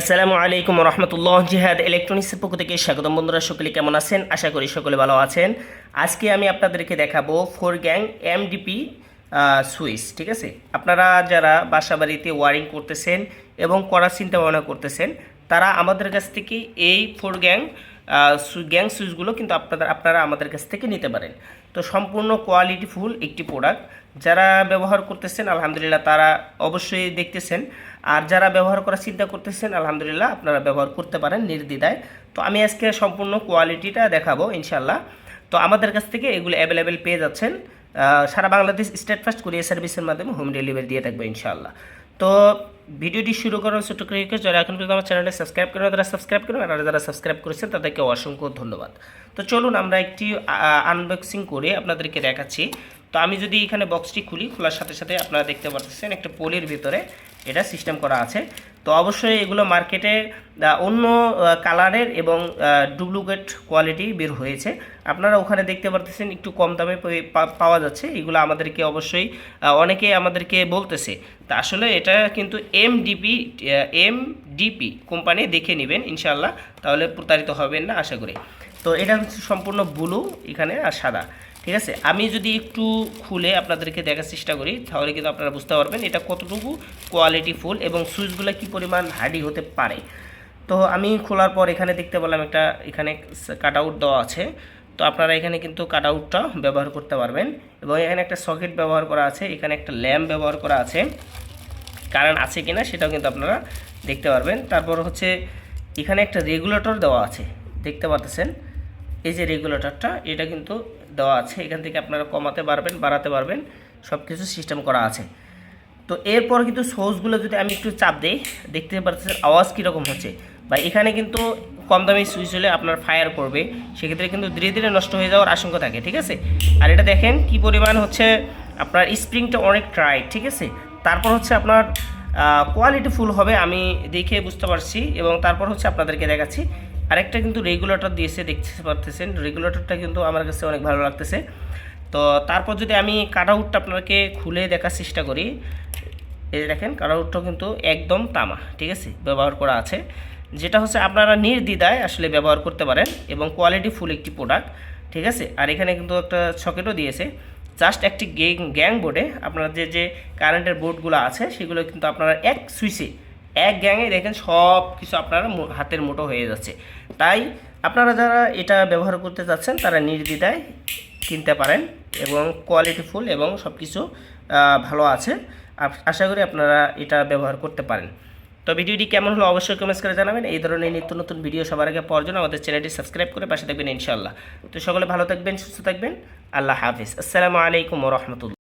আসসালামু আলাইকুম রহমতুল্লাহ জিহাদ ইলেকট্রনিক্সের পক্ষ থেকে স্বাগতম বন্ধুরা, সকলে কেমন আছেন? আশা করি সকলে ভালো আছেন। আজকে আমি আপনাদেরকে দেখাবো ফোর গ্যাং এমডিপি সুইচ, ঠিক আছে? আপনারা যারা বাসা বাড়িতে ওয়ারিং করতেছেন এবং করার চিন্তা ভাবনা করতেছেন, তারা আমাদের কাছ থেকে এই ফোর গ্যাং গ্যাং সুইচগুলো কিন্তু আপনাদের, আপনারা আমাদের কাছ থেকে নিতে পারেন। তো সম্পূর্ণ কোয়ালিটি ফুল একটি প্রোডাক্ট যারা ব্যবহার করতেছেন, আলহামদুলিল্লাহ তারা অবশ্যই দেখতেছেন। আর যারা ব্যবহার করার চিন্তা করতেছেন, আলহামদুলিল্লাহ আপনারা ব্যবহার করতে পারেন নির্দ্বিধায়। তো আমি আজকে সম্পূর্ণ কোয়ালিটিটা দেখাবো ইনশাল্লাহ তো আমাদের কাছ থেকে এগুলো অ্যাভেলেবেল পেয়ে যাচ্ছেন। সারা বাংলাদেশ স্টেট ফার্স্ট কুরিয়ার সার্ভিসের মাধ্যমে হোম ডেলিভারি দিয়ে থাকবে ইনশাল্লাহ তো ভিডিওটি শুরু করার করে রিকোয়েস্ট যারা এখন পর্যন্ত আমার চ্যানেলে সাবস্ক্রাইব করে তারা সাবস্ক্রাইব করুন আর যারা সাবস্ক্রাইব করেছেন, তাদেরকে অসংখ্য ধন্যবাদ। তো চলুন আমরা একটি আনবক্সিং করে আপনাদেরকে দেখাচ্ছি। তো আমি যদি এখানে বক্সটি খুলি, খোলার সাথে সাথে আপনারা দেখতে পাচ্ছেন একটা পোলের ভিতরে এটা সিস্টেম করা আছে। তো অবশ্যই এগুলো মার্কেটে অন্য কালারের এবং ডুপ্লিকেট কোয়ালিটি বের হয়েছে। আপনারা ওখানে দেখতে পারতেছেন একটু কম দামে পাওয়া যাচ্ছে। এগুলো আমাদেরকে অবশ্যই অনেকে আমাদেরকে বলতেছে। তা আসলে এটা কিন্তু এমডিপি এমডিপি কোম্পানি দেখে নেবেন ইনশাল্লাহ তাহলে প্রতারিত হবেন না, আশা করি। তো এটা হচ্ছে সম্পূর্ণ ব্লু এখানে আর সাদা। ঠিক আছে? আমি যদি একটু খুলে আপনাদেরকে দেখার চেষ্টা করি, তাহলে কিন্তু আপনারা বুঝতে পারবেন এটা কতটুকু কোয়ালিটি ফুল এবং সুইচগুলো কি পরিমাণ হার্ডি হতে পারে। তো আমি খোলার পর এখানে দেখতে পেলাম একটা, এখানে কাট আউট দেওয়া আছে। তো আপনারা এখানে কিন্তু কাট আউটটা ব্যবহার করতে পারবেন এবং এখানে একটা সকেট ব্যবহার করা আছে, এখানে একটা ল্যাম্প ব্যবহার করা আছে। কারেন্ট আছে কিনা সেটাও কিন্তু আপনারা দেখতে পারবেন। তারপর হচ্ছে এখানে একটা রেগুলেটর দেওয়া আছে, দেখতে পাচ্ছেন এই যে রেগুলেটরটা এটা কিন্তু দেওয়া আছে, এখান থেকে আপনারা কমাতে পারবেন, বাড়াতে পারবেন সব কিছু সিস্টেম করা আছে। তো এরপর কিন্তু সোর্সগুলো যদি আমি একটু চাপ দিই, দেখতে পাচ্ছেন আওয়াজ কীরকম হচ্ছে। বা এখানে কিন্তু কম দামি সুইচ হলে আপনার ফায়ার করবে, সেক্ষেত্রে কিন্তু ধীরে ধীরে নষ্ট হয়ে যাওয়ার আশঙ্কা থাকে, ঠিক আছে? আর এটা দেখেন কি পরিমাণ হচ্ছে, আপনার স্প্রিংটা অনেক ট্রাই ঠিক আছে? তারপর হচ্ছে আপনার কোয়ালিটি ফুল হবে, আমি দেখে বুঝতে পারছি, এবং তারপর হচ্ছে আপনাদেরকে দেখাচ্ছি। আরেকটা কিন্তু রেগুলেটর দিয়েছে দেখতে পারতেছেন। রেগুলেটরটা কিন্তু আমার কাছে অনেক ভালো লাগতেছে। তো তারপর যদি আমি কাট আউটটা আপনাকে খুলে দেখার চেষ্টা করি, এই দেখেন কাট আউটটাও কিন্তু একদম তামা, ঠিক আছে? ব্যবহার করা আছে। যেটা হচ্ছে আপনারা নির্দ্বিধায় আসলে ব্যবহার করতে পারেন এবং কোয়ালিটি ফুল একটি প্রোডাক্ট ঠিক আছে? আর এখানে কিন্তু একটা সকেটও দিয়েছে। জাস্ট একটি গ্যাং গ্যাং বোর্ডে আপনার যে যে কারেন্টের বোর্ডগুলো আছে, সেগুলো কিন্তু আপনারা এক সুইচে এক গ্যাংয়ে দেখেন সব কিছু আপনার হাতের মুঠো হয়ে যাচ্ছে। তাই আপনারা যারা এটা ব্যবহার করতে চাচ্ছেন, তারা নির্দ্বিধায় কিনতে পারেন এবং কোয়ালিটি ফুল এবং সব কিছু ভালো আছে। আশা করি আপনারা এটা ব্যবহার করতে পারেন। তো ভিডিওটি কেমন হলো অবশ্যই কমেন্টস করে জানাবেন। এই ধরনের নিত্য নতুন ভিডিও সবার আগে পাওয়ার জন্য আমাদের চ্যানেলটি সাবস্ক্রাইব করে পাশে থাকবেন ইনশাল্লাহ তো সকলে ভালো থাকবেন, সুস্থ থাকবেন। আল্লাহ হাফিজ। আসসালামু আলাইকুম রহমতুল্লাহ।